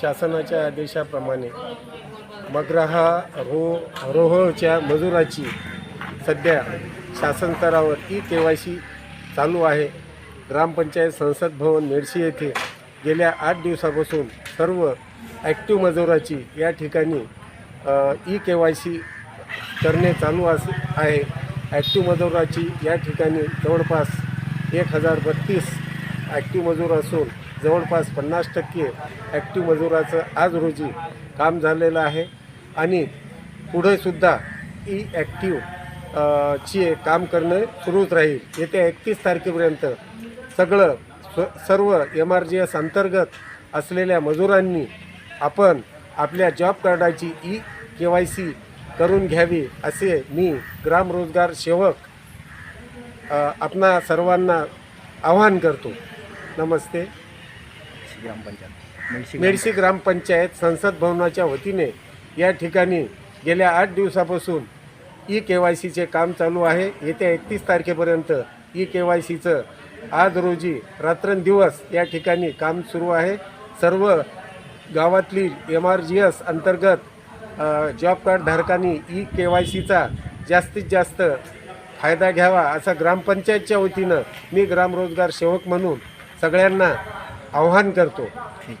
शासनाच्या आदेशाप्रमाणे मग्रहा रो रोहच्या मजुराची सध्या शासन स्तरावर ई के वाय सी चालू आहे. ग्रामपंचायत संसद भवन मेडशी येथे गेल्या आठ दिवसापासून सर्व ॲक्टिव्ह मजुराची या ठिकाणी ई के वाय सी करणे चालू अस आहे. ॲक्टिव्ह मजुराची या ठिकाणी जवळपास एक हजार बत्तीस ॲक्टिव्ह मजूर असून जवळपास पन्नास टक्के ॲक्टिव्ह मजुराचं आज रोजी काम झालेलं आहे. आणि पुढेसुद्धा ई ॲक्टिव ची काम करणं सुरूच राहील. येत्या एकतीस तारखेपर्यंत सगळं स्व सर्व एम आर जी एस अंतर्गत असलेल्या मजुरांनी आपण आपल्या जॉब कार्डाची ई के वाय सी करून घ्यावी असे मी ग्राम रोजगार सेवक आपणा सर्वांना आवाहन करतो. नमस्ते. ग्रामपंचायत. मेडशी ग्रामपंचायत. संसद भवनाच्या वतीने या ठिकाणी गेल्या आठ दिवसापासून ई के वाय सीचे काम चालू आहे. येत्या एकतीस तारखेपर्यंत ई के वाय सीचं आज रोजी रात्रंदिवस या ठिकाणी काम सुरू आहे. सर्व गावातली एम आर जी एस अंतर्गत जॉब कार्ड धारकांनी ई के वाय सीचा जास्तीत जास्त फायदा घ्यावा असा ग्रामपंचायतच्या वतीनं मी ग्रामरोजगार सेवक म्हणून सगळ्यांना आव्हान करतो. ठीक.